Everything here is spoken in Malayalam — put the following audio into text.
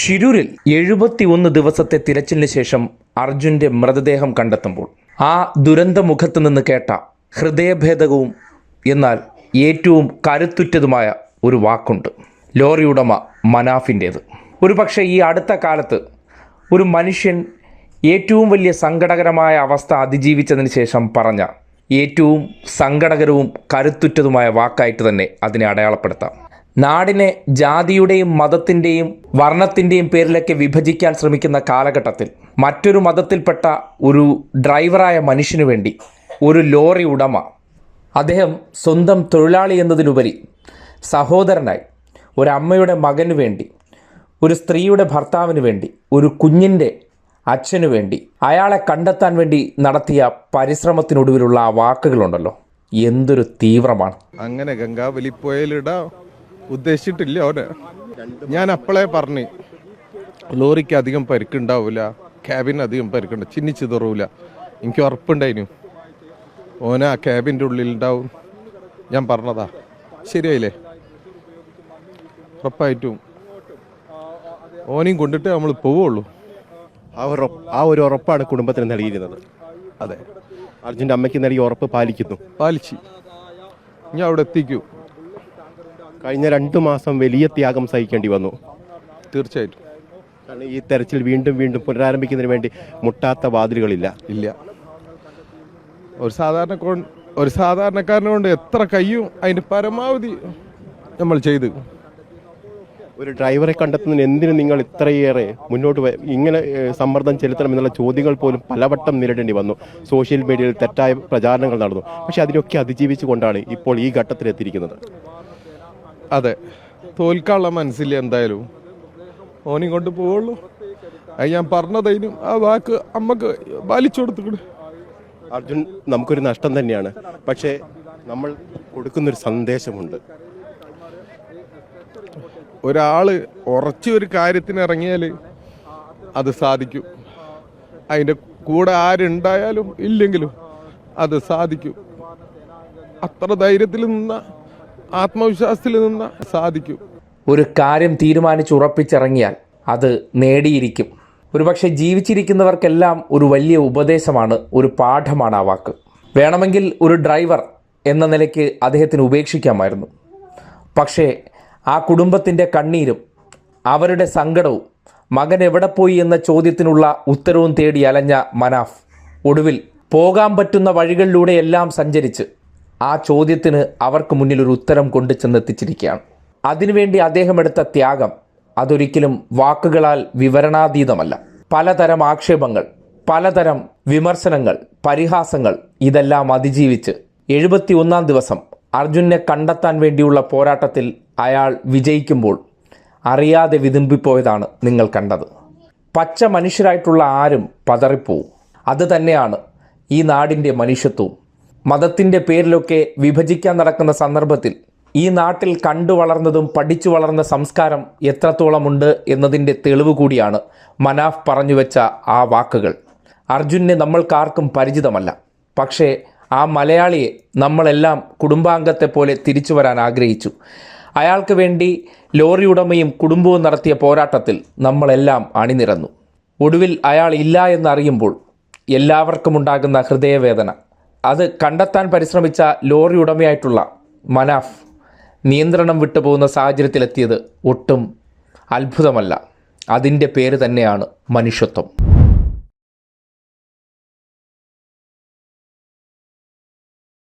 ഷിരൂരിൽ എഴുപത്തിയൊന്ന് ദിവസത്തെ തിരച്ചിലിന് ശേഷം അർജുന്റെ മൃതദേഹം കണ്ടെത്തുമ്പോൾ ആ ദുരന്തമുഖത്ത് നിന്ന് കേട്ട ഹൃദയഭേദകവും എന്നാൽ ഏറ്റവും കരുത്തുറ്റതുമായ ഒരു വാക്കുണ്ട്. ലോറി ഉടമ മനാഫിന്റേത് ഒരു പക്ഷേ ഈ അടുത്ത കാലത്ത് ഒരു മനുഷ്യൻ ഏറ്റവും വലിയ സങ്കടകരമായ അവസ്ഥ അതിജീവിച്ചതിന് ശേഷം പറഞ്ഞ ഏറ്റവും സങ്കടകരവും കരുത്തുറ്റതുമായ വാക്കായിട്ട് തന്നെ അതിനെ അടയാളപ്പെടുത്താം. നാടിനെ ജാതിയുടെയും മതത്തിന്റെയും വർണത്തിന്റെയും പേരിലൊക്കെ വിഭജിക്കാൻ ശ്രമിക്കുന്ന കാലഘട്ടത്തിൽ മറ്റൊരു മതത്തിൽപ്പെട്ട ഒരു ഡ്രൈവറായ മനുഷ്യനു വേണ്ടി ഒരു ലോറി ഉടമ അദ്ദേഹം സ്വന്തം തൊഴിലാളി എന്നതിലുപരി സഹോദരനായി ഒരമ്മയുടെ മകനു വേണ്ടി ഒരു സ്ത്രീയുടെ ഭർത്താവിന് വേണ്ടി ഒരു കുഞ്ഞിന്റെ അച്ഛനു വേണ്ടി അയാളെ കണ്ടെത്താൻ വേണ്ടി നടത്തിയ പരിശ്രമത്തിനൊടുവിലുള്ള ആ വാക്കുകളുണ്ടല്ലോ. എന്തൊരു തീവ്രമാണ്. അങ്ങനെ ഗംഗാവലി പുഴയിലിടാൻ ഉദ്ദേശിച്ചിട്ടില്ല അവന്. ഞാൻ അപ്പോളേ പറഞ്ഞു ലോറിക്ക് അധികം പരിക്കുണ്ടാവില്ല ക്യാബിന് അധികം പരിക്കുണ്ട ചിന്നി ചിതറൂല എനിക്ക് ഉറപ്പുണ്ടായിരുന്നു ഓന ആ ക്യാബിന്റെ ഉള്ളിലുണ്ടാവും. ഞാൻ പറഞ്ഞതാ. ശരിയായില്ലേ? ഉറപ്പായിട്ടും. ഓനെയും കൊണ്ടിട്ട് നമ്മൾ പോവുള്ളൂ. ആ ഒരു ആ ഒരു ഉറപ്പാണ് കുടുംബത്തിന് നൽകിയിരുന്നത്. അതെ. അർജുന്റെ അമ്മയ്ക്ക് നൽകിയ ഉറപ്പ് പാലിക്കുന്നു. പാലിച്ചു. ഞാൻ അവിടെ എത്തിക്കൂ. കഴിഞ്ഞ രണ്ട് മാസം വലിയ ത്യാഗം സഹിക്കേണ്ടി വന്നു. തീർച്ചയായിട്ടും. കാരണം ഈ തെരച്ചിൽ വീണ്ടും വീണ്ടും പുനരാരംഭിക്കുന്നതിന് വേണ്ടി മുട്ടാത്ത വാതിലുകളില്ല. ഇല്ല. ഒരു സാധാരണ ഒരു സാധാരണക്കാരനെ കൊണ്ട് എത്ര കയ്യും അതിന് പരമാവധി നമ്മൾ ചെയ്തു. ഒരു ഡ്രൈവറെ കണ്ടെത്തുന്നതിന് എന്തിനു നിങ്ങൾ ഇത്രയേറെ മുന്നോട്ട് ഇങ്ങനെ സമ്മർദ്ദം ചെലുത്തണം എന്നുള്ള ചോദ്യങ്ങൾ പോലും പലവട്ടം നേരിടേണ്ടി വന്നു. സോഷ്യൽ മീഡിയയിൽ തെറ്റായ പ്രചാരണങ്ങൾ നടന്നു. പക്ഷെ അതിനൊക്കെ അതിജീവിച്ചുകൊണ്ടാണ് ഇപ്പോൾ ഈ ഘട്ടത്തിലെത്തിയിരിക്കുന്നത്. അതെ. തോൽക്കാനുള്ള മനസ്സില്ല എന്തായാലും. ഓനി കൊണ്ട് പോവുള്ളൂ. അത് ഞാൻ പറഞ്ഞതതിനും ആ വാക്ക് അമ്മയ്ക്ക് പാലിച്ചു കൊടുത്തുകൂടെ അർജുൻ നമുക്കൊരു നഷ്ടം തന്നെയാണ്. പക്ഷേ നമ്മൾ കൊടുക്കുന്നൊരു സന്ദേശമുണ്ട്. ഒരാൾ ഉറച്ച ഒരു കാര്യത്തിന് ഇറങ്ങിയാൽ അത് സാധിക്കും. അതിന്റെ കൂടെ ആരുണ്ടായാലും ഇല്ലെങ്കിലും അത് സാധിക്കും. അത്ര ധൈര്യത്തിൽ നിന്ന ആത്മവിശ്വാസത്തിൽ നിന്ന് സാധിക്കും. ഒരു കാര്യം തീരുമാനിച്ച് ഉറപ്പിച്ചിറങ്ങിയാൽ അത് നേടിയിരിക്കും. ഒരുപക്ഷെ ജീവിച്ചിരിക്കുന്നവർക്കെല്ലാം ഒരു വലിയ ഉപദേശമാണ് ഒരു പാഠമാണ് ആ വാക്ക്. വേണമെങ്കിൽ ഒരു ഡ്രൈവർ എന്ന നിലയ്ക്ക് അദ്ദേഹത്തിന് ഉപേക്ഷിക്കാമായിരുന്നു. പക്ഷേ ആ കുടുംബത്തിന്റെ കണ്ണീരും അവരുടെ സങ്കടവും മകൻ എവിടെ പോയി എന്ന ചോദ്യത്തിനുള്ള ഉത്തരവും തേടി അലഞ്ഞ മനാഫ് ഒടുവിൽ പോകാൻ പറ്റുന്ന വഴികളിലൂടെയെല്ലാം സഞ്ചരിച്ച് ആ ചോദ്യത്തിന് അവർക്ക് മുന്നിൽ ഒരു ഉത്തരം കൊണ്ടു ചെന്നെത്തിച്ചിരിക്കുകയാണ്. അതിനുവേണ്ടി അദ്ദേഹം എടുത്ത ത്യാഗം അതൊരിക്കലും വാക്കുകളാൽ വിവരണാതീതമല്ല. പലതരം ആക്ഷേപങ്ങൾ പലതരം വിമർശനങ്ങൾ പരിഹാസങ്ങൾ ഇതെല്ലാം അതിജീവിച്ച് എഴുപത്തി ഒന്നാം ദിവസം അർജുനെ കണ്ടെത്താൻ വേണ്ടിയുള്ള പോരാട്ടത്തിൽ അയാൾ വിജയിക്കുമ്പോൾ അറിയാതെ വിതുമ്പിപ്പോയതാണ് നിങ്ങൾ കണ്ടത്. പച്ച മനുഷ്യരായിട്ടുള്ള ആരും പതറിപ്പോവും. അത് തന്നെയാണ് ഈ നാടിന്റെ മനുഷ്യത്വവും. മതത്തിന്റെ പേരിലൊക്കെ വിഭജിക്കാൻ നടക്കുന്ന സന്ദർഭത്തിൽ ഈ നാട്ടിൽ കണ്ടു വളർന്നതും പഠിച്ചു വളർന്ന സംസ്കാരം എത്രത്തോളമുണ്ട് എന്നതിന്റെ തെളിവ് കൂടിയാണ് മനാഫ് പറഞ്ഞു വെച്ച ആ വാക്കുകൾ. അർജുനെ നമ്മൾക്കാർക്കും പരിചിതമല്ല. പക്ഷേ ആ മലയാളിയെ നമ്മളെല്ലാം കുടുംബാംഗത്തെ പോലെ തിരിച്ചു വരാൻ ആഗ്രഹിച്ചു. അയാൾക്ക് വേണ്ടി ലോറി ഉടമയും കുടുംബവും നടത്തിയ പോരാട്ടത്തിൽ നമ്മളെല്ലാം അണിനിരന്നു. ഒടുവിൽ അയാൾ ഇല്ല എന്നറിയുമ്പോൾ എല്ലാവർക്കും ഉണ്ടാകുന്ന ഹൃദയവേദന. അത് കണ്ടെത്താൻ പരിശ്രമിച്ച ലോറി ഉടമയായിട്ടുള്ള മനാഫ് നിയന്ത്രണം വിട്ടുപോകുന്ന സാഹചര്യത്തിലെത്തിയത് ഒട്ടും അത്ഭുതമല്ല. അതിന്റെ പേര് തന്നെയാണ് മനുഷ്യത്വം.